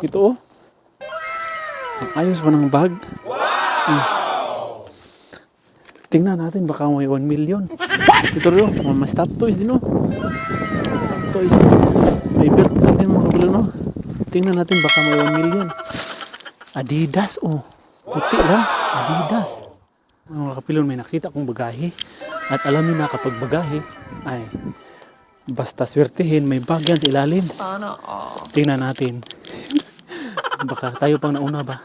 Ito oh. Ang ayos ba ng bag? Hmm. Tingnan natin baka may 1 million. Ito rin oh. May stop toys din oh. Stop toys. May belt natin mga kabilo no. Tingnan natin baka may 1 million. Adidas oh. Puti lang. Adidas. Mga kapilon, may nakita kong bagahe. At alam niyo na kapag bagahe, ay basta swertihin, may bag yan sa ilalim. Sana all. Tingnan natin. Baka tayo pang nauna ba?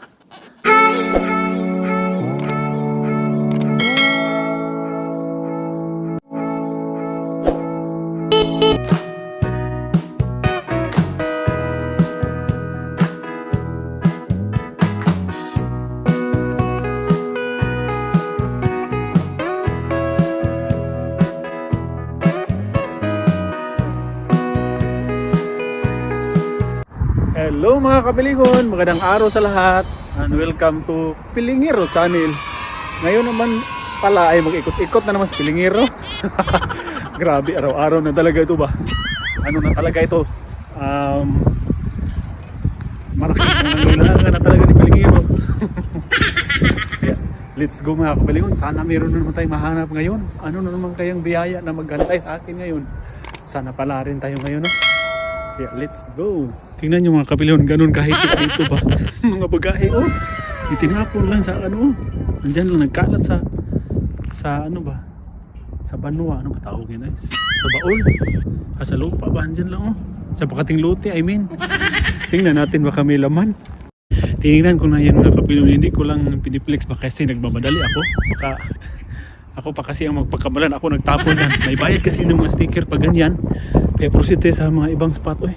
Mga kapiligon, magandang araw sa lahat and welcome to Pilingiro channel. Ngayon naman pala ay mag-ikot-ikot na naman sa Pilingiro. Grabe, araw-araw na talaga ito ba? Ano na talaga ito? Um, malaki na na talaga ni Pilingiro. Kaya, let's go mga kapiligon. Sana meron na naman tayong mahanap ngayon. Ano na naman kayang biyaya na maghantay sa akin ngayon? Sana pala rin tayo ngayon. No? Yeah, let's go. Tingnan nyo mga kapilyon, ganun kahigit dito ba? mga bagahe, oh. Itinapon lang sa ano, oh. Nandyan lang nagkalat sa, sa ano ba? Sa banwa, ano ba tawag yun guys? Sa baol. Ah, sa lupa ba? Nandyan lang, oh. Sa bakating lote, I mean. Tingnan natin baka may laman. Tingnan ko na yan mga kapilyon, hindi ko lang piniplex ba kasi nagmamadali ako. Baka ako pa kasi ang magpagkamalan, ako nagtapon yan. May bayad kasi ng mga sticker pag ganyan. Kaya prosite sa mga ibang spot, oy.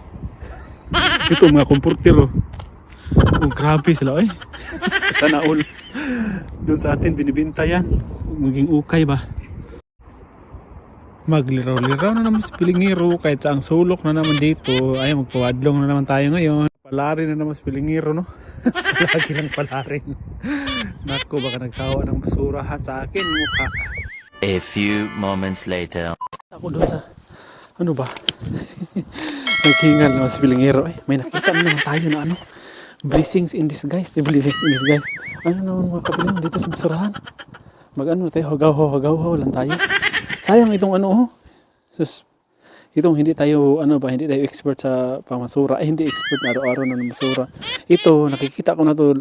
Ito mga komporter, oh. Oh, grabe sila, oy. Sana all. Doon sa atin, binibinta yan. Maging ukay ba? Magliraw-liraw na naman sa Pilingiro kahit sa ang sulok na naman dito. Ay, magpawadlong na naman tayo ngayon. Palari na naman sa Pilingiro, no? Lagi lang palarin. Nako, baka nagsawa ng basurahan sa akin. Mukha. A few moments later. Ako doon sa, ano ba? Naghingal naman sa Pilingero. Ay, may nakita na naman tayo na ano. Blessings in disguise. Eh, Blessings in disguise. Ano naman mga kapilang dito sa basurahan? Mag-ano tayo, hagaw-haw lang tayo. Sayang itong ano, oh. Sus, itong hindi tayo, ano ba, hindi tayo expert sa pamasura. Ay, hindi expert na araw-araw na masura. Ito, nakikita ko na to,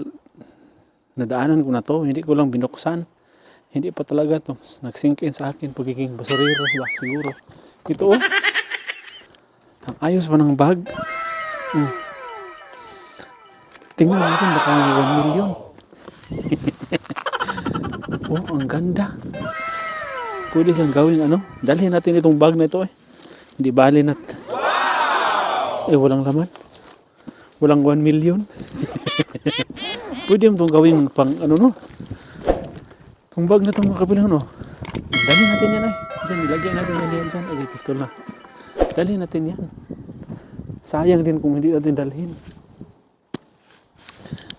nadaanan ko na to, hindi ko lang binuksan. Hindi pa talaga to. Nagsink in sa akin pagiging basurero ba siguro. Ito oh. Ang ayos pa ng bag. Hmm. Tingnan natin baka may 1 million. oh, ang ganda. Pwede siyang gawin ano. Dalhin natin itong bag na ito eh. Hindi bali nat. Eh, walang laman. Walang 1 million. Pwede mo itong gawin pang ano no. Itong bag na itong mga kapilang no. Dali natin yan ay. Diyan, nilagyan natin yan yan dyan. Ay, pistol na. Dali natin yan. Sayang din kung hindi natin dalhin.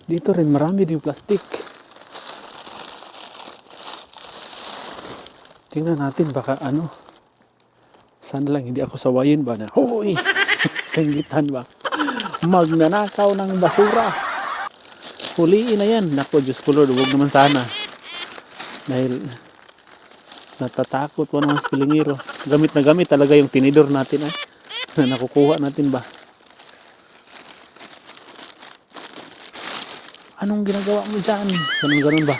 Dito rin marami din plastic. Tingnan natin baka ano. Sana lang hindi ako sawayin ba na. Hoy! Singitan ba? Magnanakaw ng basura. Huliin na yan. Nako, Diyos ko Lord, huwag naman sana. Dahil natatakot ko naman sa pilingiro. Gamit na gamit talaga yung tinidor natin ay. Na nakukuha natin ba? Anong ginagawa mo dyan? Ganun ganun ba?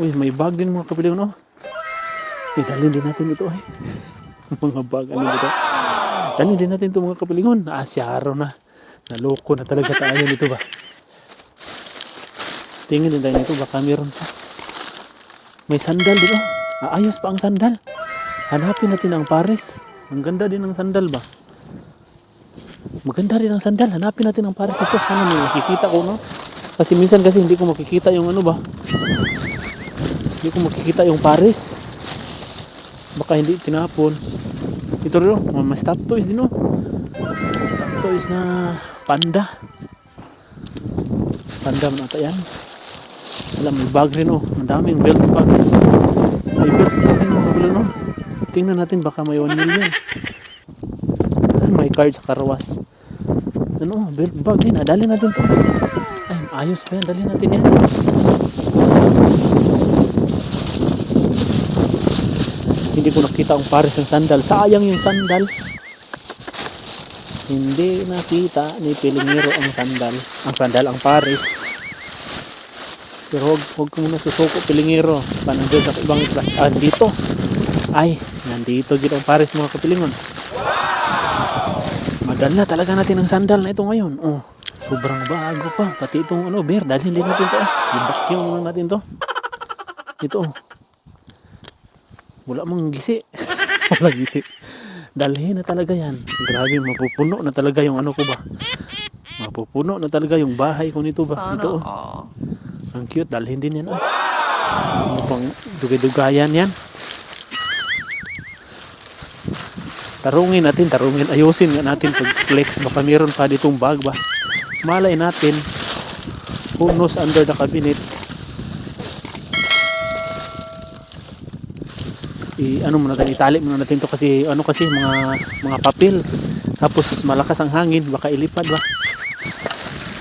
Uy, may bag din mga kapiling no? Eh, dalhin din natin ito ay. mga bag, ano ba ito? Dalhin din natin ito mga kapilingon. Asyaro na. Naloko na talaga tayo nito ba? Tingin din tayo nito, baka meron pa. May sandal din oh. Aayos pa ang sandal. Hanapin natin ang pares. Ang ganda din ng sandal ba? Maganda rin ang sandal. Hanapin natin ang pares ito. Sana may makikita ko, no? Kasi minsan kasi hindi ko makikita yung ano ba? Hindi ko makikita yung pares. Baka hindi tinapon. Ito rin, oh. May stop toys din, oh. Stop toys na panda. Panda man ata yan. Alam, may bag rin, oh. Ang daming belt bag. May belt bag mga no? Tingnan natin, baka may 1 million. May card sa karawas. Ano, belt bag din. Ah, dali natin to. Ay, ayos pa yan. Dali natin yan. Hindi ko nakita ang pares ng sandal. Sayang yung sandal. Hindi nakita ni Pilingiro ang sandal. Ang sandal, ang pares. Pero huwag, huwag ko muna susuko, Pilingiro. Panandun sa ibang class. Ah, dito. Ay, nandito dito ang pares mga kapilingon. Madala talaga natin ang sandal na ito ngayon. Oh, sobrang bago pa. Pati itong ano, bear, dalhin din natin ito. Ah. I-vacuum muna natin to. Ito. oh. Wala mang gisi. Wala gisi. Dalhin na talaga yan. Grabe, mapupuno na talaga yung ano ko ba. Mapupuno na talaga yung bahay ko nito ba. Ito. oh. Ang cute. Dalhin din yan. Ah. Ano pang dugay-dugayan yan. Tarungin natin, tarungin. Ayusin nga natin pag flex. Baka meron pa ditong bag ba. Malay natin. Who knows under the cabinet. I, ano muna natin, itali muna natin to kasi ano kasi mga mga papel. Tapos malakas ang hangin, baka ilipad ba.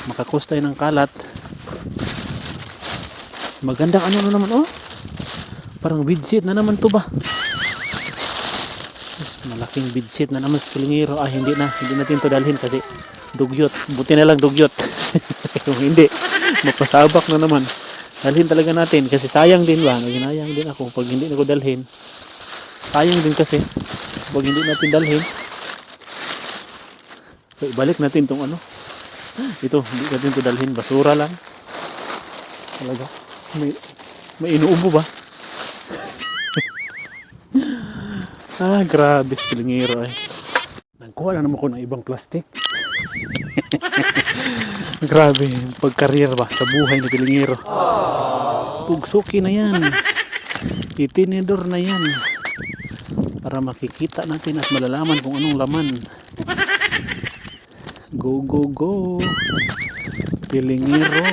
Makakos tayo ng kalat. Magandang ano na naman oh. Parang widget na naman to ba. Malaking bidsit na naman sa Pilingiro. Ah, hindi na. Hindi natin to dalhin kasi dugyot. Buti na lang dugyot. Kung hindi, mapasabak na naman. Dalhin talaga natin kasi sayang din ba? Naginayang din ako pag hindi na ko dalhin. Sayang din kasi pag hindi natin dalhin. So, ibalik natin tong ano. Ito, hindi natin to dalhin. Basura lang. Talaga. May, may inuubo ba? Ah, grabe si Pilingiro ay. Nagkuha na naman ko ng ibang plastic. grabe, pagkarir ba sa buhay ni Pilingiro. Tugsuki na yan. Itinidor na yan. Para makikita natin at malalaman kung anong laman. Go, go, go. Pilingiro.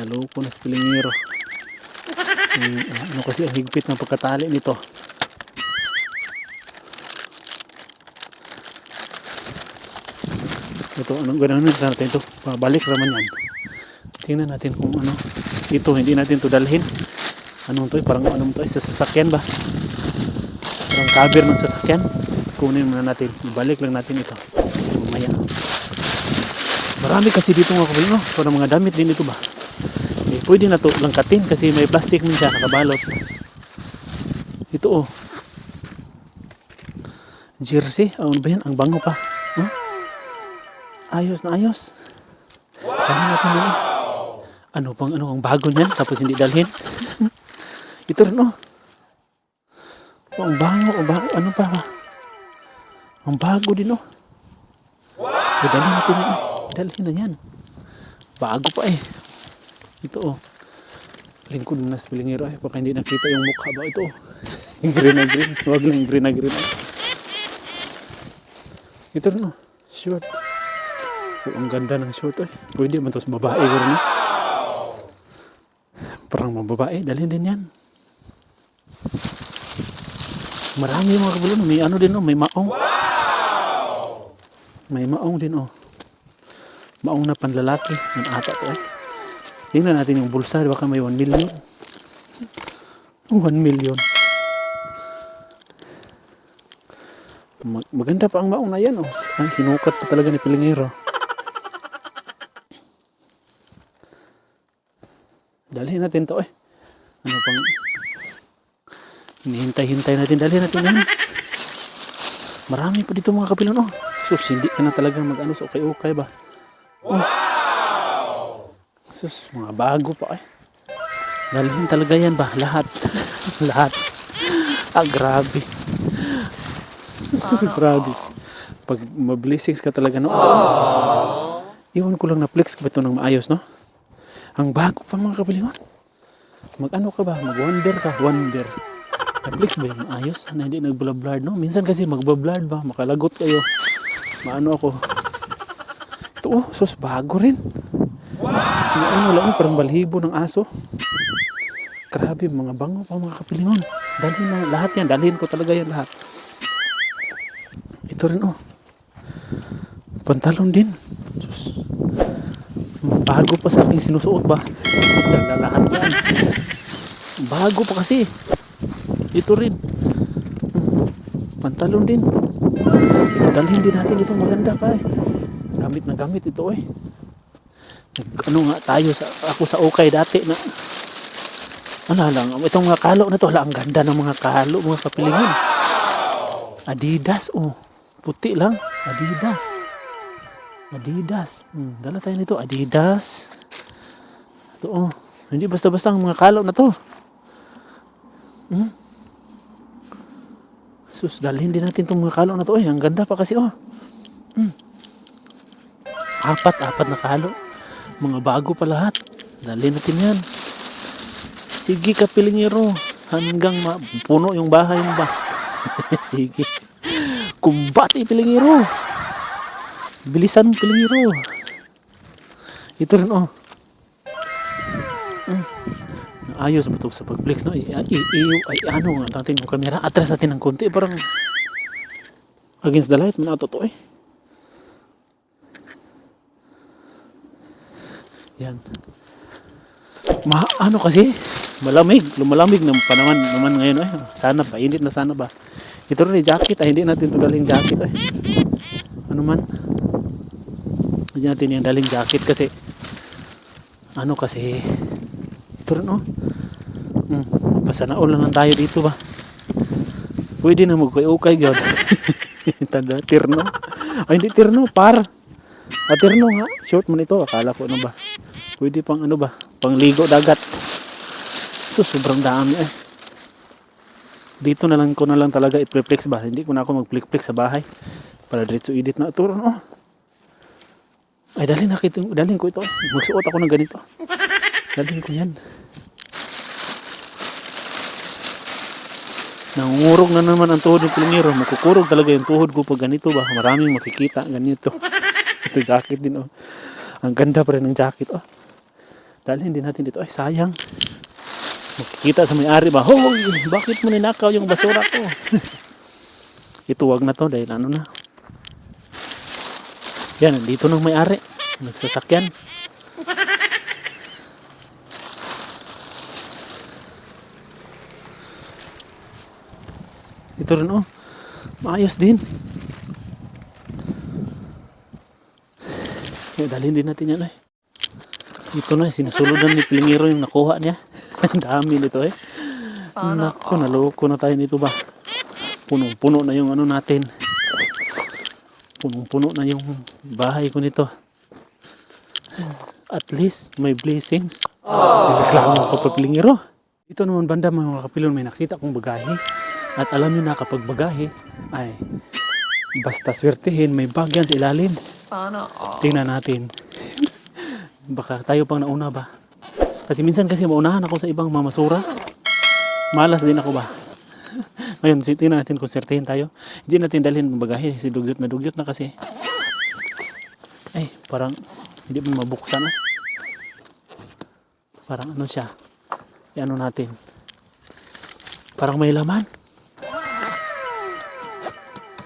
Naloko na si Pilingiro. Mm, ano kasi ang higpit ng pagkatali nito. Ito anong gano'n natin ito? Pabalik naman yan. Tingnan natin kung ano. Ito hindi natin to dalhin. Anong to? Parang anong to? Eh, sa sasakyan ba? Parang cover ng sasakyan. Kunin muna natin. Ibalik lang natin ito. Mamaya. Marami kasi dito mga kapatid no? parang mga damit din ito ba pwede na to langkatin kasi may plastic siya nakabalot. Ito oh. Jersey? Ano ba yan? Ang bango pa. Huh? ayos na ayos. Ano natin yun ano pang ano ang bago niyan? Tapos hindi dalhin. Ito rin oh. Oh, ang bango ang bango ano pa ang bago din oh. Eh, dalhin natin oh. dalhin na yan. Bago pa eh ito oh. Lingkod na sa pilingero eh. Baka hindi nakita yung mukha ba ito oh. green na green. Huwag na yung green na green. Ito rin oh. Short. Oh, ang ganda ng short eh. Pwede man sa babae ko rin. Parang mga babae. Dalhin din yan. Marami mga kabulon. May ano din oh. May maong. May maong din oh. Maong na panlalaki. Yan ata to eh. Tingnan natin yung bulsa, baka may 1 million. 1 million. Mag maganda pa ang maong na yan. Oh. Ay, sinukat pa talaga ni Pilingero. Dalhin natin to eh. Ano pang... Hinihintay-hintay natin. Dalhin natin yan. Marami pa dito mga kapilon. Oh. Sus, hindi ka na talaga mag-ano sa okay-okay ba? Oh. Sus, mga bago pa eh. Dalhin talaga yan ba? Lahat. Lahat. Ah, grabe. Sus, grabe. Pag ma-blessings ka talaga, no? Iwan ko lang na flex ko ba ito ng maayos, no? Ang bago pa mga kapilingon. Mag-ano ka ba? Mag-wonder ka. Wonder. Na-flex ba yung maayos? Na hindi nag-blurred, no? Minsan kasi mag-blurred ba? Makalagot kayo. Maano ako. Ito, oh, sus, bago rin. Ano lang, parang balhibo ng aso. Grabe, mga bango pa mga kapilingon. Dalhin na lahat yan. Dalhin ko talaga yan lahat. Ito rin oh. Pantalon din. Sus. Bago pa sa aking sinusuot ba? Dala lahat yan. Bago pa kasi. Ito rin. Pantalon din. Ito dalhin din natin itong maganda pa eh. Gamit na gamit ito eh. Ano nga tayo sa ako sa okay dati na ano lang, itong mga kalo na to, hala, ang ganda ng mga kalo, mga kapilingin. Adidas, oh. Puti lang. Adidas. Adidas. Hmm, dala tayo nito. Adidas. Ito, oh. Hindi basta-basta ang mga kalo na to. Hmm? Sus, dalhin din natin itong mga kalo na to. Eh, ang ganda pa kasi, oh. Hmm. Apat, apat na kalo. Mga bago pa lahat. Dalhin natin yan. Sige ka, pilingero. Hanggang mapuno yung bahay mo ba? Sige. Kumbati, pilingero. Bilisan, pilingero. Ito rin, oh. Mm. Ayos ba ito sa pag-flex, no? Ay, ano nga natin yung camera. Atras natin ng konti. Parang against the light. Mana to eh. Yan. Ma, ano kasi? Malamig. Lumalamig ng panahon naman ngayon. Eh. Sana ba? Init na sana ba? Ito rin, eh, jacket. Ay, hindi natin ito daling jacket. Eh. Ano man? Hindi natin yung daling jacket kasi ano kasi ito rin oh. Hmm, pasanaol lang lang tayo dito ba? Pwede na magkay-ukay gyud. Tanda, tirno. Ay, hindi tirno, par. Ah, tirno nga. Short man ito. Akala ko ano ba? Pwede pang ano ba? Pangligo dagat. Ito, sobrang dami eh. Dito na lang ko na lang talaga i-flex ba? Hindi ko na ako mag-flex sa bahay. Para diretso edit na ito. Oh. Ay, dalhin na kita. Dalhin ko ito. Magsuot ako ng ganito. Dalhin ko yan. Nangungurog na naman ang tuhod ng pilingero. Makukurog talaga yung tuhod ko pag ganito ba. Maraming makikita ganito. ito jacket din oh. Ang ganda pa rin ng jacket oh. Dalhin din natin dito. Ay, sayang. Makikita sa may-ari ba, Hoy, bakit mo ninakaw yung basura ko? Ito wag na to dahil ano na. Yan, dito nang may-ari. Nagsasakyan. Ito rin oh. Maayos din. Dalhin din natin yan eh. Ito na, sinusulodan ni Pilingero yung nakuha niya. Ang dami nito eh. Naku, naloko na tayo nito ba? Punong-puno na yung ano natin. Punong-puno na yung bahay ko nito. At least, may blessings. Reklamo ko pa Pilingero. Ito naman banda mga kapilon, may nakita kong bagahe. At alam niyo na kapag bagahe, ay basta swertihin, may bagyan sa ilalim. Sana all. Tingnan natin. Baka tayo pang nauna ba? Kasi minsan kasi maunahan ako sa ibang mamasura. Malas din ako ba? Ngayon, tingnan natin kung swertihin tayo. Hindi natin dalhin ng bagahe. Si dugyot na dugyot na kasi. Ay, parang hindi mo mabuksan. ah. Parang ano siya. Ano natin. Parang may laman.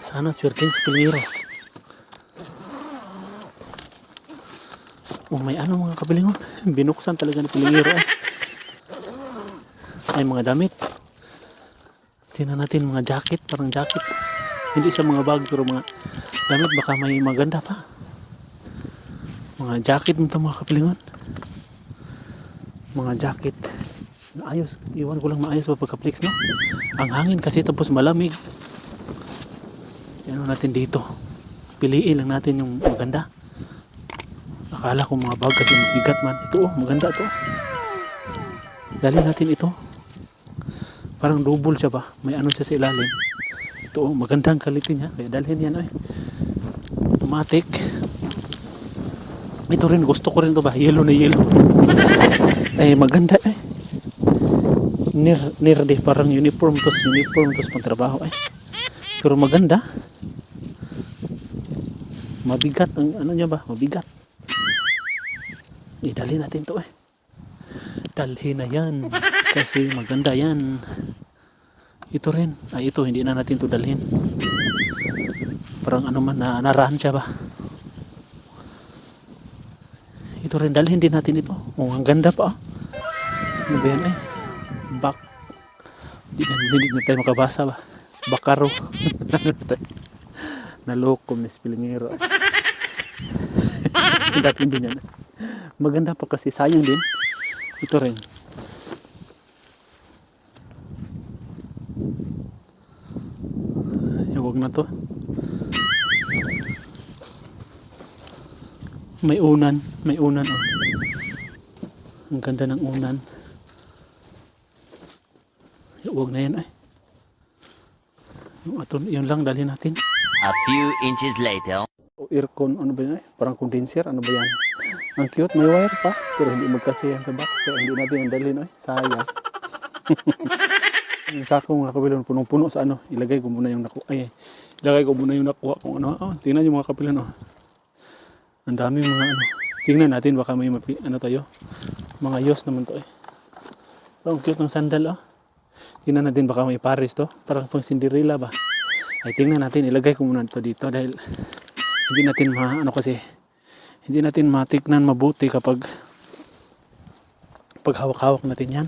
Sana swertihin si Piliro. Oh, may ano mga kabilingon. Binuksan talaga ni Pilingiro. Eh. Ay, mga damit. Tingnan natin mga jacket, parang jacket. Hindi siya mga bag, pero mga damit. Baka may maganda pa. Mga jacket nito mga kapilingon. Mga jacket. Ayos. Iwan ko lang maayos pa pagka-flex, no? Ang hangin kasi tapos malamig. Ano natin dito. Piliin lang natin yung maganda. Akala ko mga bag kasi mabigat man. Ito oh, maganda to. Dali natin ito. Parang double siya ba? May ano siya sa ilalim. Ito oh, magandang quality niya. Kaya dalhin yan eh. Automatic. Ito rin, gusto ko rin to ba? Yellow na yellow. eh, maganda eh. Near, near di parang uniform tos uniform tos pang trabaho eh. Pero maganda. Mabigat ang ano niya ba? Mabigat. Eh, dalhin natin to eh. Dalhin na yan. Kasi maganda yan. Ito rin. Ay, ito. Hindi na natin to dalhin. Parang ano man, na, narahan siya ba? ito rin, dalhin din natin ito. Oh, ang ganda pa. ah. Ano ba yan eh? Bak. Hindi na, hindi na tayo makabasa ba? Bakaro. Naloko, Miss Pilingero. Dapat din yan. Maganda pa kasi, sayang din. Ito rin. Huwag na to. May unan. May unan. Oh. Ang ganda ng unan. Huwag na yan ay. Yung yun lang dalhin natin. A few inches later. Aircon, ano ba yan? Parang condenser, ano ba yan? Ang cute, may wire pa. Pero hindi magkasiyan sa box. Kaya hindi natin yung dalhin. Ay, sayang. yung sako mga kapilan, punong-puno sa ano. Ilagay ko muna yung nakuha. Ay, ilagay ko muna yung nakuha kung ano. Oh, tingnan yung mga kapilan. Oh. Ang daming mga ano. Tingnan natin baka may mapi, ano tayo. Mga yos naman to eh. So, ang cute ng sandal oh. Tingnan natin baka may pares to. Parang pang Cinderella ba? Ay, tingnan natin. Ilagay ko muna ito dito dahil hindi natin ma ano kasi hindi natin matiknan mabuti kapag pag hawak-hawak natin yan.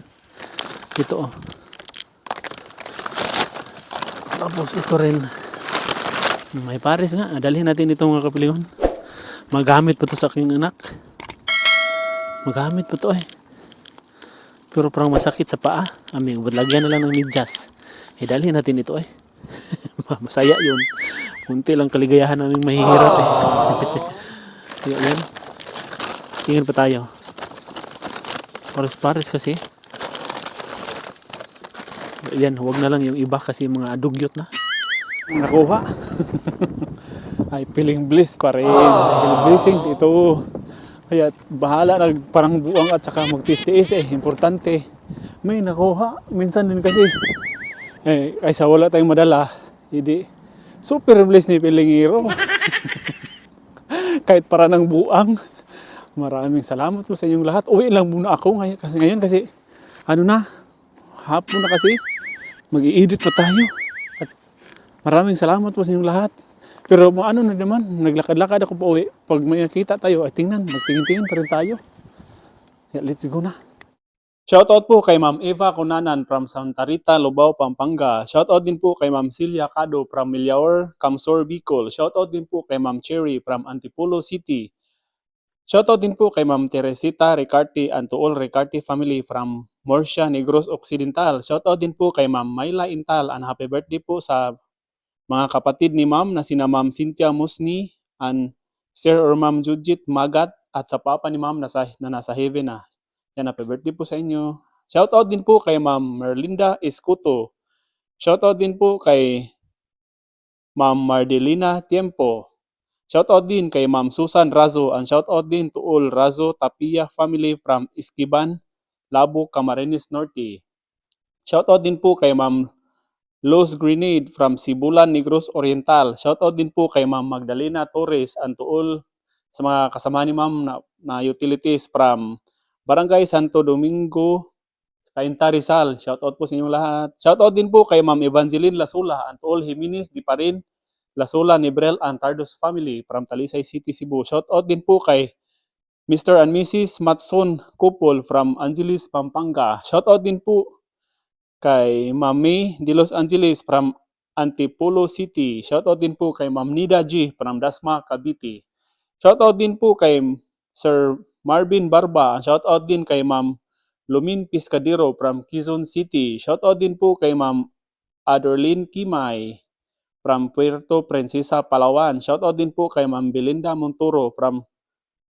Ito oh. Tapos ito rin. May pares nga. Dalhin natin itong mga kapilingon magamit pa to sa aking anak. Magamit pa to eh. Pero parang masakit sa paa. Aming lagyan na lang ng medyas eh dalhin natin ito eh. Masaya yun Kunti lang kaligayahan namin mahihirap eh. Kaya yan. Tingin pa tayo. Pares-pares kasi. Yan, huwag na lang yung iba kasi mga dugyot na. Nakuha. Ay, feeling bliss pa rin. Dahil blessings ito. Kaya bahala nag parang buwang at saka magtiis-tiis eh. Importante. May nakuha. Minsan din kasi. Eh, kaysa wala tayong madala, hindi. Super blessed ni Pilingiro. Kahit para ng buang. Maraming salamat po sa inyong lahat. Uwi lang muna ako ngayon kasi ngayon kasi ano na, hapon na kasi. Mag-i-edit pa tayo. At maraming salamat po sa inyong lahat. Pero ano na naman, naglakad-lakad ako pa uwi. Pag may nakita tayo, ay tingnan, magtingin-tingin pa rin tayo. Yeah, let's go na. Shoutout po kay Ma'am Eva Cunanan from Santa Rita, Lubao, Pampanga. Shoutout din po kay Ma'am Celia Cado from Millaor, Camsor, Bicol. Shoutout din po kay Ma'am Cherry from Antipolo City. Shoutout din po kay Ma'am Teresita Ricarte and to all Ricarte family from Morsia, Negros Occidental. Shoutout din po kay Ma'am Myla Intal and happy birthday po sa mga kapatid ni Ma'am na sina Ma'am Cynthia Musni and Sir or Ma'am Judith Magat at sa papa ni Ma'am na, na nasa heaven na. Yan, happy birthday po sa inyo. Shoutout din po kay Ma'am Merlinda Escuto. Shoutout din po kay Ma'am Mardelina Tiempo. Shoutout din kay Ma'am Susan Razo and shoutout din to all Razo Tapia family from Iskiban, Labo, Camarines Norte. Shoutout din po kay Ma'am Los Grenade from Sibulan, Negros Oriental. Shoutout din po kay Ma'am Magdalena Torres and to all sa mga kasama ni Ma'am na, na utilities from Barangay Santo Domingo, Cainta Rizal. Shoutout po sa inyong lahat. Shoutout din po kay Ma'am Evangeline Lasula and all Jimenez Di Parin, Lasula, Nibrel and Tardos family from Talisay City, Cebu. Shoutout din po kay Mr. and Mrs. Matson Couple from Angeles, Pampanga. Shoutout din po kay May de Los Angeles from Antipolo City. Shoutout din po kay Ma'am Nida G from Dasma, Cavite. Shoutout din po kay Sir Marvin Barba. Shoutout din kay Ma'am Lumin Piscadero from Quezon City. Shoutout din po kay Ma'am Aderlyn Kimay from Puerto Princesa, Palawan. Shoutout din po kay Ma'am Belinda Montoro from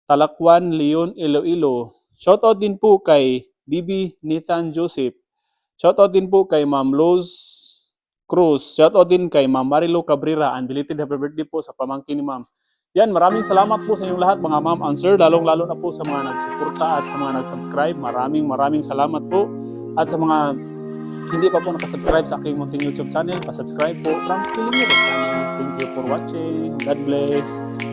Talakwan, Leon, Iloilo. Shoutout din po kay Bibi Nathan Joseph. Shoutout din po kay Ma'am Loz Cruz. Shoutout din kay Ma'am Marilo Cabrera. And belated happy birthday po sa pamangkin ni Ma'am. Yan, maraming salamat po sa inyong lahat mga ma'am and sir, lalong-lalo na po sa mga nagsuporta at sa mga nag-subscribe. Maraming maraming salamat po. At sa mga hindi pa po nakasubscribe sa aking munting YouTube channel, pasubscribe po from Piling Channel. Thank you for watching. God bless.